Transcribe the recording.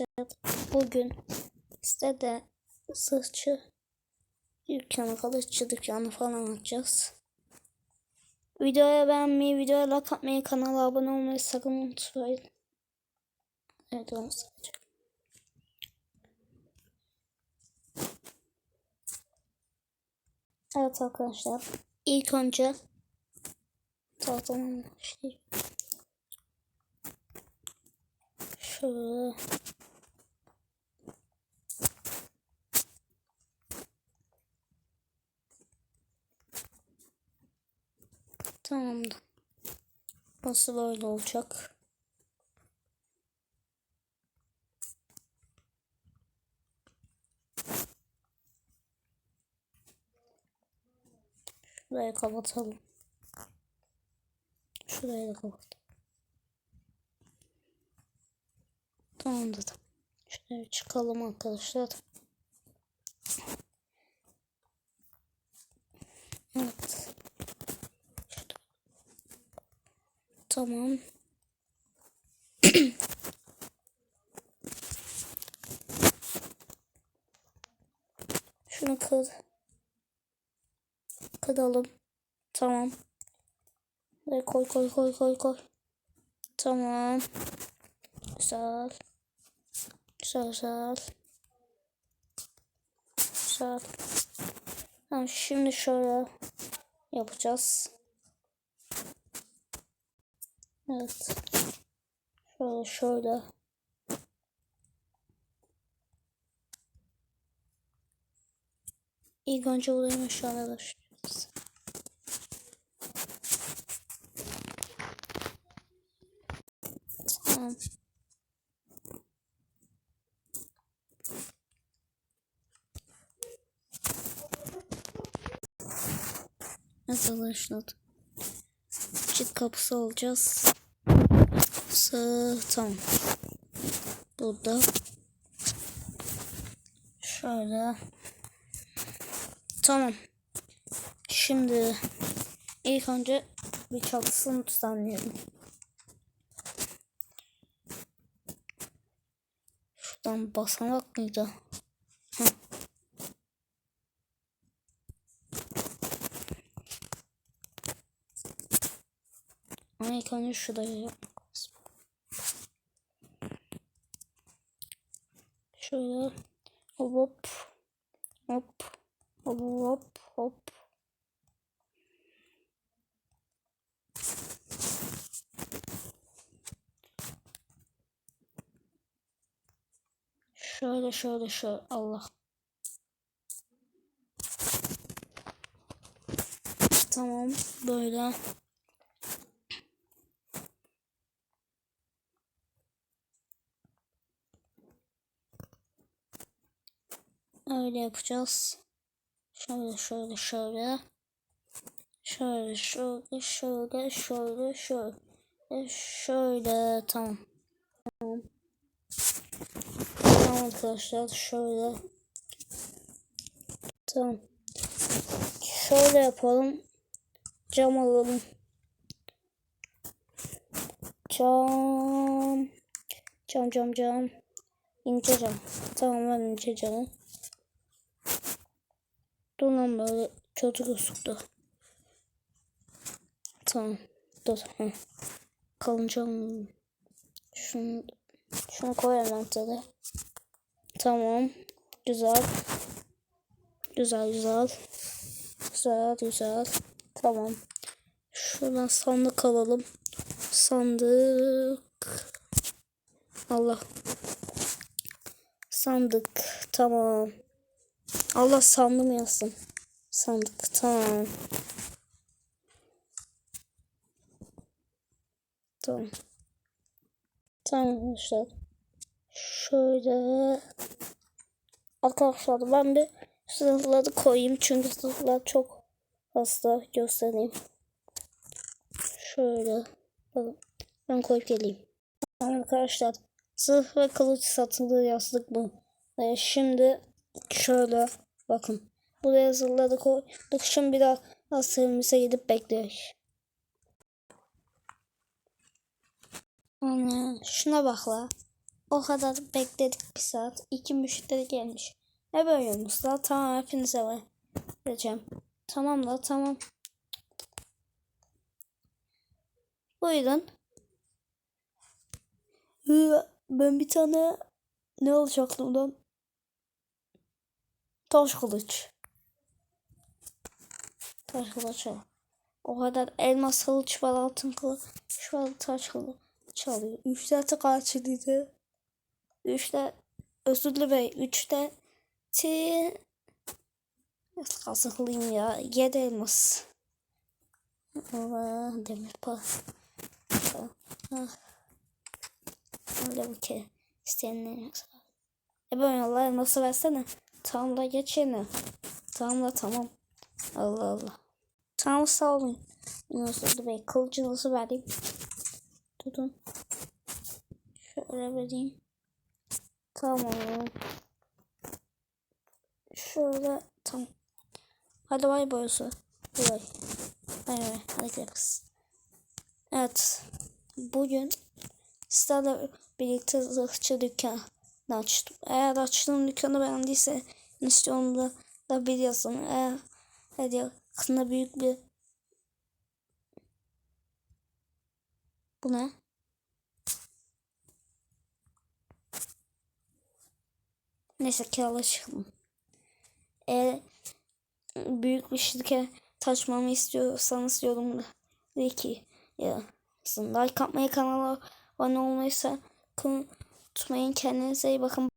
arkadaşlar bugün size de sırçı dükkanı, kalıcı dükkanı falan açacağız. Videoya beğenmeyi, videoya like atmayı, kanala abone olmayı sakın unutmayın. Evet onu sadece. Evet arkadaşlar ilk önce tahtanın şey şöyle Tamamdır. Nasıl böyle olacak? Şurayı kapatalım. Şurayı da kapat. Tamamdır. Şuraya çıkalım arkadaşlar. Evet. Tamam. Şunu kır. Kıralım. Tamam. Ve koy koy koy koy koy. Tamam. Güzel. Güzel güzel. Güzel. Tamam şimdi şöyle yapacağız. Evet. Şöyle şöyle. İlk önce burayı aşağıya başlıyoruz. Tamam. Nasıl başladı? Çift kapısı alacağız. Kapısı tamam. Burada. Şöyle. Tamam. Şimdi ilk önce bir çatısını düzenleyelim. Şuradan basamak mıydı? Heh. Ama ilk önce şurayı Şöyle hop hop hop hop hop. Şöyle şöyle şöyle Allah. Tamam böyle. Öyle yapacağız. Şöyle şöyle şöyle. Şöyle şöyle şöyle şöyle şöyle şöyle tamam. Tamam. Tamam arkadaşlar şöyle. Tamam. Şöyle yapalım. Cam alalım. Cam. Cam cam cam. İnce cam. Tamam ben ince camım. Dur lan böyle kötü gözüktü. Tamam. Dur. Hı. Kalınca şunu, şunu koy hemen tadı. Tamam. Güzel. Güzel güzel. Güzel güzel. Tamam. Şuradan sandık alalım. Sandık. Allah. Sandık. Tamam. Allah sandım yazsın. Sandık tamam. Tamam. Tamam arkadaşlar. Şöyle. Arkadaşlar ben bir sınıfları koyayım. Çünkü sınıflar çok hasta göstereyim. Şöyle. Bakın. Ben koyup geleyim. Arkadaşlar. Zırh ve kılıç satılığı yazdık bu. Ee, şimdi şöyle bakın. Buraya yazıları koyduk. Şimdi bir daha asırımıza gidip bekliyoruz. Ana, şuna bak la. O kadar bekledik bir saat. İki müşteri gelmiş. Ne böyle olmuşlar? Tamam hepinize. Vereceğim. Tamam da tamam. Buyurun. Hı, Ben bir tane ne alacaktım lan? Taş kılıç. Taş kılıç al. O kadar elmas kılıç var, altın kılıç var, taş kılıç alıyor. Üçte kaçlıydı? Üçte özürlü bey. Üçte ti kazıklıyım ya. Yedi elmas. Allah demir pa. Ah. Öyle bir kere. İsteyenlerin yoksa. E Allah elması versene. Tamam da geç yerine. Tamam da tamam. Allah Allah. Tamam sağ olun. Özürlü bey. Kılıcınızı vereyim. Tutun. Şöyle vereyim. Tamam. Şöyle tamam. Hadi bay boyusu. Bay. Bay bay. Hadi gidiyoruz. Evet. Bugün sizlerle birlikte zırhçı dükkanı açtım. Eğer açtığım dükkanı beğendiyse istiyorumda da bir yazın. Eğer hadi yakında büyük bir Bu ne? Neyse kiralaşalım. Eğer büyük bir şirket taşmamı istiyorsanız yorumda de ki ya like atmayı kanala abone olmayı sakın unutmayın. Kendinize iyi bakın.